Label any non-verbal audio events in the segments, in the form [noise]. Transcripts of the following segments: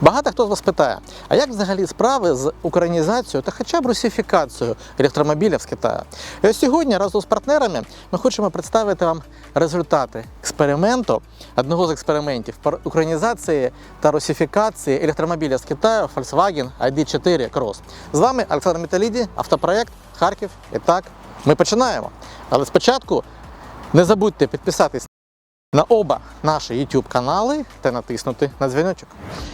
Багато хто з вас питає, а як взагалі справи з українізацією та хоча б русифікацією електромобілів з Китаю? І ось сьогодні разом з партнерами ми хочемо представити вам результати експерименту, одного з експериментів українізації та русифікації електромобіля з Китаю Volkswagen ID4 Cross. З вами Олександр Металіді, автопроект Харків. І так, ми починаємо. Але спочатку не забудьте підписатись на оба наші YouTube канали та натиснути на дзвіночок.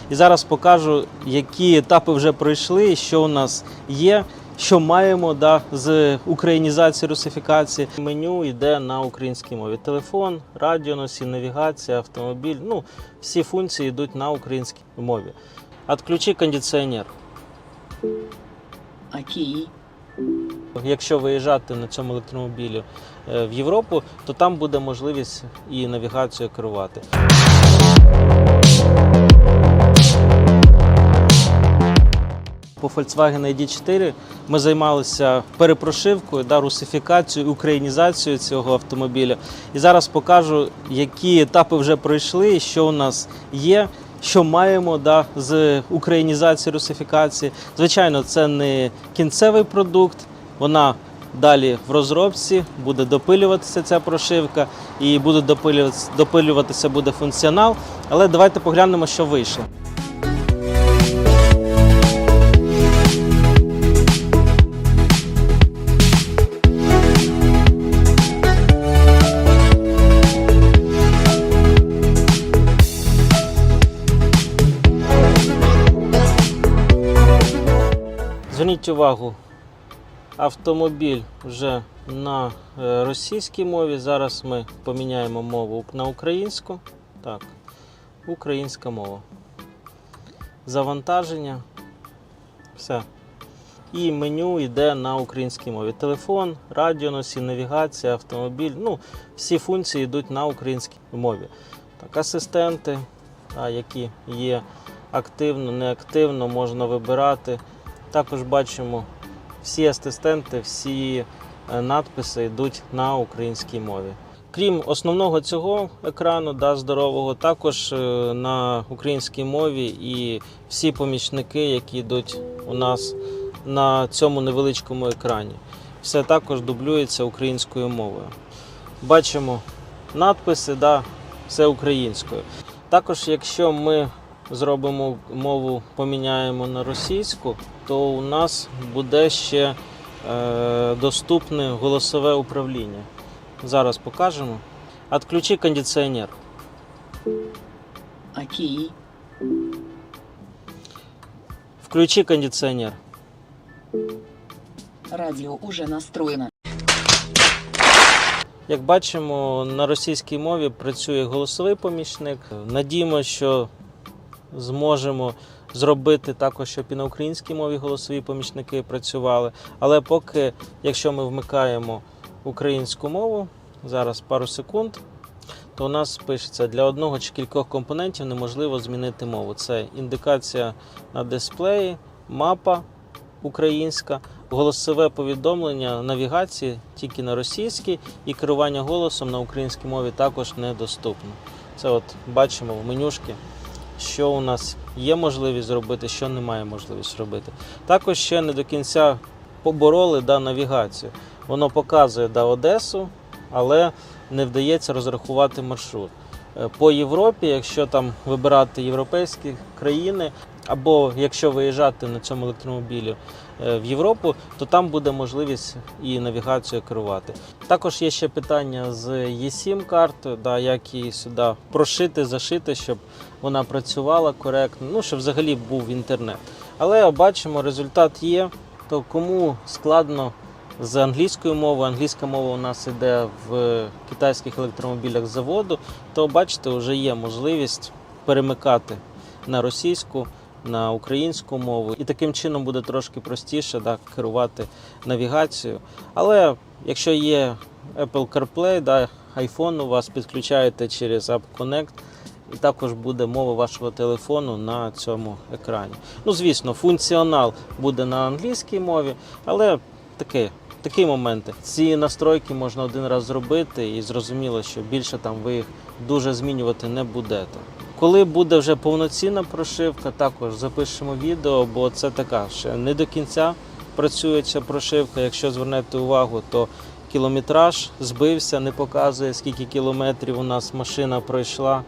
І зараз покажу, які етапи вже пройшли, що у нас є, що маємо да, з українізації, русифікації. Меню йде на українській мові. Телефон, радіоносій, навігація, автомобіль. Ну, всі функції йдуть на українській мові. Отключи кондиціонер. Окей. Якщо виїжджати на цьому електромобілі в Європу, то там буде можливість і навігацією керувати. По Volkswagen ID4 ми займалися перепрошивкою, да, русифікацією, українізацією цього автомобіля. І зараз покажу, які етапи вже пройшли, що у нас є, що маємо да, з українізації, русифікації. Звичайно, це не кінцевий продукт, вона далі в розробці, буде допилюватися ця прошивка і буде допилюватися, допилюватися буде функціонал. Але давайте поглянемо, що вийшло. Зверніть увагу, автомобіль вже на е, російській мові. Зараз ми поміняємо мову на українську. Так, українська мова. Завантаження. Все. І меню йде на українській мові. Телефон, радіоносій, навігація, автомобіль. Ну, всі функції йдуть на українській мові. Так, асистенти, які є активно, неактивно, можна вибирати. Також бачимо всі асистенти, всі е, надписи йдуть на українській мові. Крім основного цього екрану, да, здорового, також е, на українській мові і всі помічники, які йдуть у нас на цьому невеличкому екрані. Все також дублюється українською мовою. Бачимо надписи, да, все українською. Також, якщо ми зробимо мову, поміняємо на російську, то у нас буде ще е, доступне голосове управління. Зараз покажемо. Отключи кондиціонер. Окей. Включи кондиціонер. Радио уже настроено. Як бачимо, на російській мові працює голосовий помічник. Надіємо, що зможемо зробити також, щоб і на українській мові голосові помічники працювали. Але поки, якщо ми вмикаємо українську мову, зараз пару секунд, то у нас пишеться для одного чи кількох компонентів неможливо змінити мову. Це індикація на дисплеї, мапа українська, голосове повідомлення навігації тільки на російській, і керування голосом на українській мові також недоступно. Це от бачимо в менюшки, що у нас є можливість зробити, що немає можливість робити. Також ще не до кінця побороли да, навігацію. Воно показує да, Одесу, але не вдається розрахувати маршрут. Е, По Європі, якщо там вибирати європейські країни, або якщо виїжджати на цьому електромобілі е, в Європу, то там буде можливість і навігацією керувати. Також є ще питання з eSIM картою, да, як її сюди прошити, зашити, щоб вона працювала коректно, ну щоб взагалі був інтернет. Але бачимо, результат є. То кому складно з англійською мовою, англійська мова у нас йде в китайських електромобілях заводу, то бачите, вже є можливість перемикати на російську, на українську мову. І таким чином буде трошки простіше да, керувати навігацією. Але якщо є Apple CarPlay, да, iPhone у вас підключаєте через App Connect, і також буде мова вашого телефону на цьому екрані. Ну, звісно, функціонал буде на англійській мові, але таке. Такі моменти. Ці настройки можна один раз зробити, і зрозуміло, що більше там ви їх дуже змінювати не будете. Коли буде вже повноцінна прошивка, також запишемо відео, бо це така ще не до кінця працює ця прошивка. Якщо звернете увагу, то кілометраж збився, не показує, скільки кілометрів у нас машина пройшла.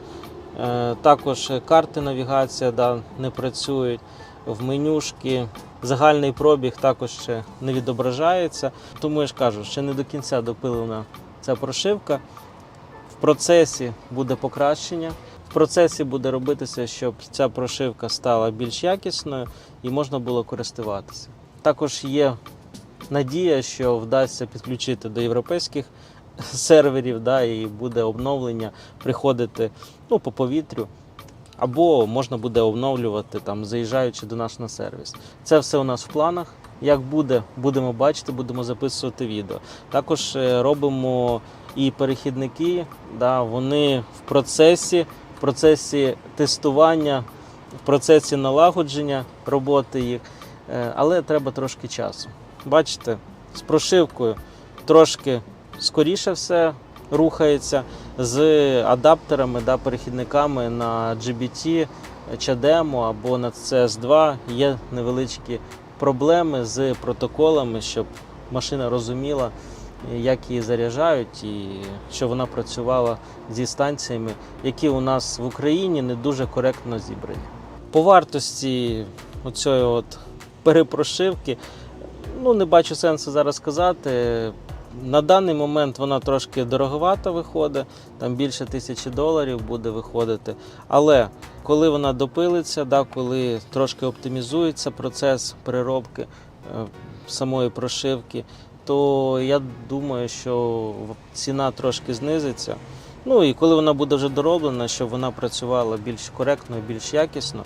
Е, Також карти навігація да, не працюють. В менюшки загальний пробіг також ще не відображається. Тому я ж кажу, ще не до кінця допилена ця прошивка. В процесі буде покращення. В процесі буде робитися, щоб ця прошивка стала більш якісною і можна було користуватися. Також є надія, що вдасться підключити до європейських [laughs] серверів, да, і буде обновлення приходити ну, по повітрю. Або можна буде оновлювати там, заїжджаючи до нас на сервіс. Це все у нас в планах. Як буде, будемо бачити, будемо записувати відео. Також е, робимо і перехідники, да, вони в процесі, в процесі тестування, в процесі налагодження роботи їх, Е, але треба трошки часу. Бачите, з прошивкою трошки скоріше все рухається, з адаптерами, да, перехідниками на GBT, CHAdeMO або на CS2 є невеличкі проблеми з протоколами, щоб машина розуміла, як її заряджають, і щоб вона працювала зі станціями, які у нас в Україні не дуже коректно зібрані. По вартості оцієї перепрошивки, ну не бачу сенсу зараз казати. На даний момент вона трошки дороговато виходить, там більше тисячі доларів буде виходити. Але коли вона допилиться, да, коли трошки оптимізується процес переробки е, самої прошивки, то я думаю, що ціна трошки знизиться. Ну і коли вона буде вже дороблена, щоб вона працювала більш коректно, більш якісно,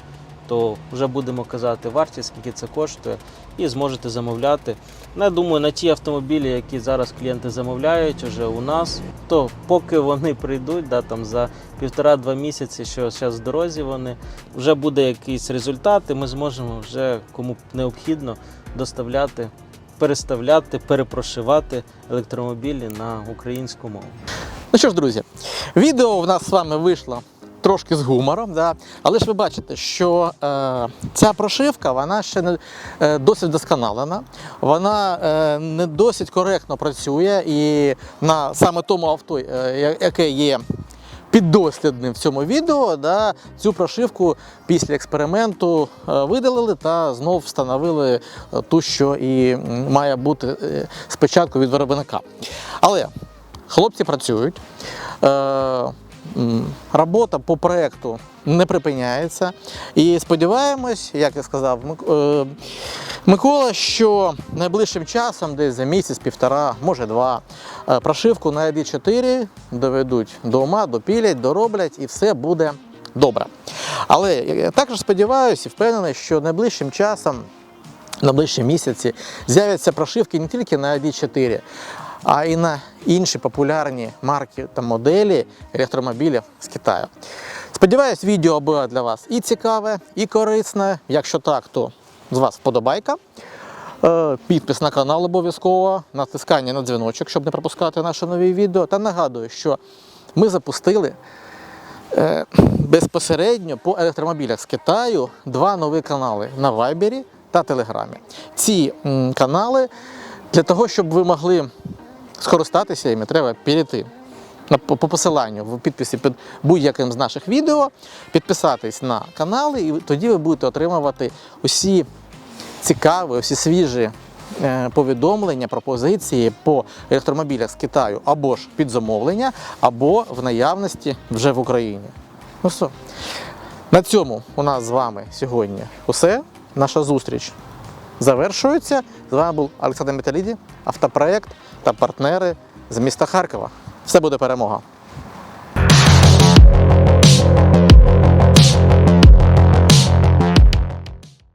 то вже будемо казати вартість, скільки це коштує, і зможете замовляти. Ну, я думаю, на ті автомобілі, які зараз клієнти замовляють уже у нас, то поки вони прийдуть, да, там за півтора-два місяці, що зараз в дорозі вони, вже буде якийсь результат, і ми зможемо вже кому необхідно доставляти, переставляти, перепрошивати електромобілі на українську мову. Ну що ж, друзі, відео в нас з вами вийшло трошки з гумором, да? але ж ви бачите, що е, ця прошивка вона ще не е, досить досконалена, вона е, не досить коректно працює і на саме тому авто, е, яке є. Піддослідним в цьому відео да, цю прошивку після експерименту е, видалили та знов встановили е, ту, що і має бути е, спочатку від виробника. Але Хлопці працюють. Робота по проекту не припиняється. І сподіваємось, як я сказав, Микола, що найближчим часом, десь за місяць, півтора, може два, е, прошивку на ID4 доведуть до ума, допілять, дороблять і все буде добре. Але я також сподіваюся і впевнений, що найближчим часом на ближчі місяці з'являться прошивки не тільки на ID4, а й на інші популярні марки та моделі електромобілів з Китаю. Сподіваюсь, відео було для вас і цікаве, і корисне. Якщо так, то з вас вподобайка. Е, Підпис на канал обов'язково, натискання на дзвіночок, щоб не пропускати наші нові відео. Та нагадую, що ми запустили е, безпосередньо по електромобілях з Китаю два нові канали на Вайбері та Телеграмі. Ці канали для того, щоб ви могли скористатися їми, треба перейти по посиланню в підписі під будь-яким з наших відео, підписатись на канали, і тоді ви будете отримувати усі цікаві, усі свіжі е, повідомлення, пропозиції по електромобілях з Китаю або ж під замовлення, або в наявності вже в Україні. Ну все. На цьому у нас з вами сьогодні усе. Наша зустріч завершується. З вами був Олександр Металіді, автопроект та партнери з міста Харкова. Все буде перемога!